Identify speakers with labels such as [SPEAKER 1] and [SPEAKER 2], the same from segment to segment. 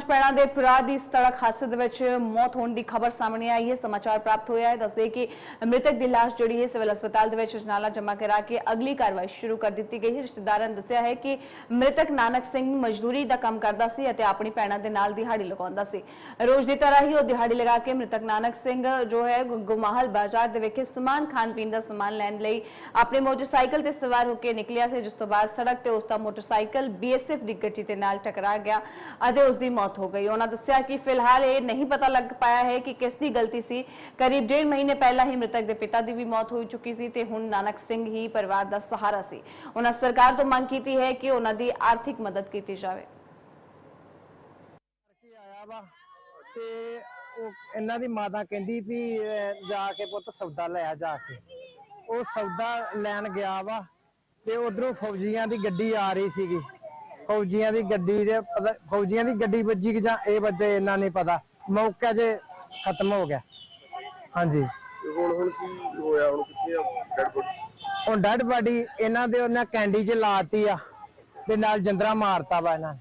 [SPEAKER 1] ਪੰਜ ਪੈੜਾਂ ਦੇ ਭਰਾ ਦੀ ਸੜਕ ਹਾਦਸੇ ਦੇ ਵਿੱਚ ਮੌਤ ਹੋਣ ਦੀ ਖਬਰ ਸਾਹਮਣੇ ਆਈ ਹੈ। ਸਮਾਚਾਰ ਪ੍ਰਾਪਤ ਹੋਇਆ ਹੈ। ਦੱਸਦੇ ਕਿ ਮ੍ਰਿਤਕ ਦੀ ਲਾਸ਼ ਜਿਹੜੀ ਹੈ ਸਿਵਲ ਹਸਪਤਾਲ ਦੇ ਵਿੱਚ ਜਨਾਲਾ ਜਮ੍ਹਾਂ ਕਰਾ ਕੇ ਅਗਲੀ ਕਾਰਵਾਈ ਸ਼ੁਰੂ ਕਰ ਦਿੱਤੀ ਗਈ ਹੈ। ਰਿਸ਼ਤੇਦਾਰਾਂ ਨੇ ਦੱਸਿਆ ਹੈ ਕਿ ਮ੍ਰਿਤਕ ਨਾਨਕ ਸਿੰਘ ਮਜ਼ਦੂਰੀ ਦਾ ਕੰਮ ਕਰਦਾ ਸੀ ਅਤੇ ਆਪਣੀ ਭੈਣਾਂ ਦੇ ਨਾਲ ਦਿਹਾੜੀ ਲਗਾਉਂਦਾ ਸੀ। ਰੋਜ਼ ਦੀ ਤਰ੍ਹਾਂ ਹੀ ਉਹ ਦਿਹਾੜੀ ਲਗਾ ਕੇ ਮ੍ਰਿਤਕ ਨਾਨਕ ਸਿੰਘ ਜੋ ਹੈ ਗੁ- ਗੁਮਾਹਲ ਬਾਜ਼ਾਰ ਦੇ ਵਿਖੇ ਸਮਾਨ ਖਾਣ ਪੀਣ ਦਾ ਸਮਾਨ ਲੈਣ ਲਈ ਆਪਣੇ ਮੋਟਰਸਾਈਕਲ ਤੇ ਸਵਾਰ ਹੋ ਕੇ ਨਿਕਲਿਆ ਸੀ, ਜਿਸ ਤੋਂ ਬਾਅਦ ਸੜਕ ਤੇ ਉਸ ਦਾ ਮੋਟਰਸਾਈਕਲ ਬੀਐਸਐਫ ਦੀ ਗੱਡੀ ਦੇ ਨਾਲ ਟਕਰਾ ਗਿਆ ਅਤੇ ਉਸ ਦੀ ਮੌਤ ਹੋ ਗਈ। ਉਹਨਾਂ ਦੱਸਿਆ ਕਿ ਫਿਲਹਾਲ ਇਹ ਨਹੀਂ ਪਤਾ ਲੱਗ ਪਾਇਆ ਹੈ ਕਿ ਕਿਸ ਦੀ ਗਲਤੀ ਸੀ। ਕਰੀਬ ਡੇਢ ਮਹੀਨੇ ਪਹਿਲਾਂ ਹੀ ਮ੍ਰਿਤਕ ਦੇ ਪਿਤਾ ਦੀ ਵੀ ਮੌਤ ਹੋ ਚੁੱਕੀ ਸੀ ਤੇ ਹੁਣ ਨਾਨਕ ਸਿੰਘ ਹੀ ਪਰਿਵਾਰ ਦਾ ਸਹਾਰਾ ਸੀ। ਉਹਨਾਂ ਸਰਕਾਰ ਤੋਂ ਮੰਗ ਕੀਤੀ ਹੈ ਕਿ ਉਹਨਾਂ ਦੀ ਆਰਥਿਕ ਮਦਦ ਕੀਤੀ ਜਾਵੇ।
[SPEAKER 2] ਤੇ ਉਹ ਇਹਨਾਂ ਦੀ ਮਾਤਾ ਕਹਿੰਦੀ ਵੀ ਜਾ ਕੇ ਪੁੱਤ ਸੌਦਾ ਲੈ ਜਾ ਕੇ। ਉਹ ਸੌਦਾ ਲੈਣ ਗਿਆ ਵਾ ਤੇ ਉਧਰੋਂ ਫੌਜੀਆਂ ਦੀ ਗੱਡੀ ਆ ਰਹੀ ਸੀਗੀ। ਫੌਜੀਆਂ ਦੀ ਗੱਡੀ ਦੇ ਪਤਾ ਫੌਜੀਆਂ ਦੀ ਗੱਡੀ ਵੱਜੀ ਕਿ ਜਾਂ ਇਹ ਵੱਜੇ ਇਹਨਾਂ ਨਹੀਂ ਪਤਾ। ਮੌਕਾ 'ਚ ਖਤਮ ਹੋ ਗਿਆ। ਹਾਂਜੀ।
[SPEAKER 3] ਤੇ ਹੁਣ ਹੁਣ ਕੀ ਹੋਇਆ? ਹੁਣ ਕਿੱਥੇ ਆ ਡੈਡ ਬੋਡੀ?
[SPEAKER 2] ਹੁਣ ਡੈਡ ਬਾਡੀ ਇਹਨਾਂ ਦੇ ਉਹਨਾਂ ਕੈਂਡੀ 'ਚ ਲਾਤੀ ਆ। ਤੇ ਨਾਲ ਜੰਦਰਾ ਮਾਰਤਾ ਵਾ ਇਹਨਾਂ ਨੇ।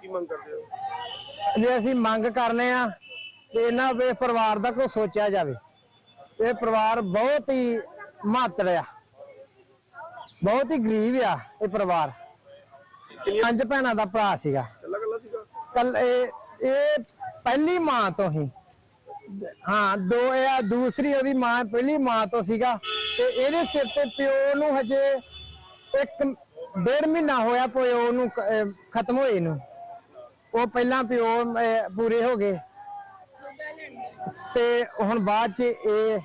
[SPEAKER 3] ਕੀ ਮੰਗ ਕਰਦੇ ਹੋ?
[SPEAKER 2] ਜੇ ਅਸੀਂ ਮੰਗ ਕਰਨੇ ਆ ਤੇ ਇਹਨਾਂ ਵੇ ਪਰਿਵਾਰ ਦਾ ਕੋਈ ਸੋਚਿਆ ਜਾਵੇ। ਇਹ ਪਰਿਵਾਰ ਬਹੁਤ ਹੀ ਮਾਤਰ ਆ। ਬਹੁਤ ਹੀ ਗਰੀਬ ਆ ਇਹ ਪਰਿਵਾਰ। ਪੰਜ ਭੈਣਾਂ ਦਾ ਭਰਾ ਸੀਗਾ।
[SPEAKER 3] ਕੱਲਾ ਕੱਲਾ ਸੀਗਾ?
[SPEAKER 2] ਕੱਲ ਇਹ ਇਹ ਪਹਿਲੀ ਮਾਂ ਤੋਂ ਹੀ। ਹਾਂ ਦੋ ਇਹ ਆ ਦੂਸਰੀ ਉਹਦੀ ਮਾਂ ਪਹਿਲੀ ਮਾਂ ਤੋਂ ਸੀਗਾ। ਤੇ ਇਹਦੇ ਸਿਰ ਤੇ ਪਿਓ ਨੂੰ ਹਜੇ ਇੱਕ ਡੇਢ ਮਹੀਨਾ ਹੋਇਆ ਪਿਓ ਨੂੰ ਖਤਮ ਹੋਏ ਨੂੰ। ਉਹ ਪਹਿਲਾਂ ਪਿਓ ਪੂਰੇ ਹੋ ਗਏ। ਤੇ ਹੁਣ ਬਾਅਦ ਚ ਇਹ